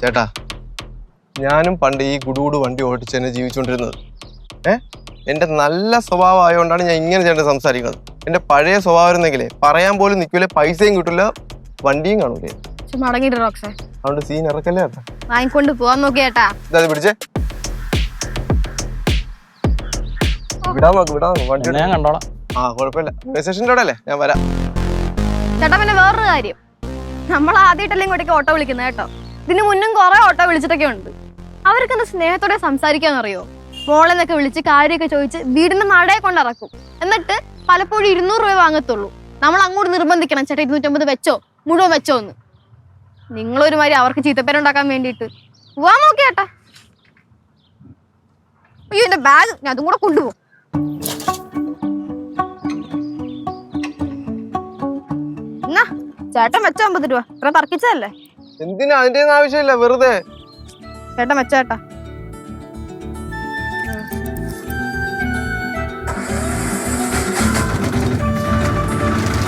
ചേട്ടാ. ഞാനും പണ്ട് ഈ ഗുഡുഗുഡു വണ്ടി ഓടിച്ച് തന്നെ ജീവിച്ചുകൊണ്ടിരുന്നത്. ഏ? എന്റെ നല്ല സ്വഭാവം ആയതുകൊണ്ടാണ് ഞാൻ ഇങ്ങനെ ചേട്ടൻ സംസാരിക്കുന്നത്. എന്റെ പഴയ സ്വഭാവം ഇരുന്നെങ്കിലേ പറയാൻ പോലും നിൽക്കില്ല പൈസയും കിട്ടില്ല വണ്ടിയും കാണൂലേ. ചുമ്മാ റോക്സേ? അതുകൊണ്ട് സീൻ ഇറക്കല്ലേ ചേട്ടാ. വാങ്ങിക്കൊണ്ട് പോവാൻ നോക്കിയേട്ടാ ഇതാ ഇത് പിടിച്ചേ. വിടാൻ നോക്ക് വിടാൻ നോക്ക് വണ്ടി ഞാൻ കണ്ടോളാം. ആ കുഴപ്പമില്ല. സ്റ്റേഷന്റെ അവിടെ അല്ലേ? ഞാൻ വരാം. ചേട്ടാ പിന്നെ വേറൊരു കാര്യം. നമ്മൾ ആദ്യമായിട്ടല്ലേ ഇങ്ങോട്ടേക്ക് ഓട്ടോ വിളിക്കുന്നത് കേട്ടോ. ഇതിന് മുന്നും കുറെ ഓട്ടോ വിളിച്ചിട്ടൊക്കെ ഉണ്ട്. അവർക്ക് എന്താ സ്നേഹത്തോടെ സംസാരിക്കാന്നറിയോ? അറിയോ എന്നൊക്കെ വിളിച്ച് കാര്യമൊക്കെ ചോദിച്ച് വീടിന്റെ നടയെ കൊണ്ടിറക്കും. എന്നിട്ട് പലപ്പോഴും ഇരുന്നൂറ് രൂപ വാങ്ങത്തുള്ളൂ. നമ്മൾ അങ്ങോട്ട് നിർബന്ധിക്കണം. ചേട്ടാ ഇരുന്നൂറ്റമ്പത് വെച്ചോ? മുഴുവൻ വെച്ചോ എന്ന് നിങ്ങളൊരു മാതിരി അവർക്ക് ചീത്തപ്പേരുണ്ടാക്കാൻ വേണ്ടിയിട്ട്. പോവാൻ നോക്കിയേട്ടാ അയ്യോ എന്റെ ബാഗ് ഞാൻ അതും കൂടെ കൊണ്ടുപോകും. ചേട്ടൻ വെച്ച അമ്പത് രൂപ. ഇത്ര തർക്കിച്ചതല്ലേ? എന്തിനാ അതിന്റെ ആവശ്യമില്ല വെറുതെ? ചേട്ടാ വെച്ചേട്ടാ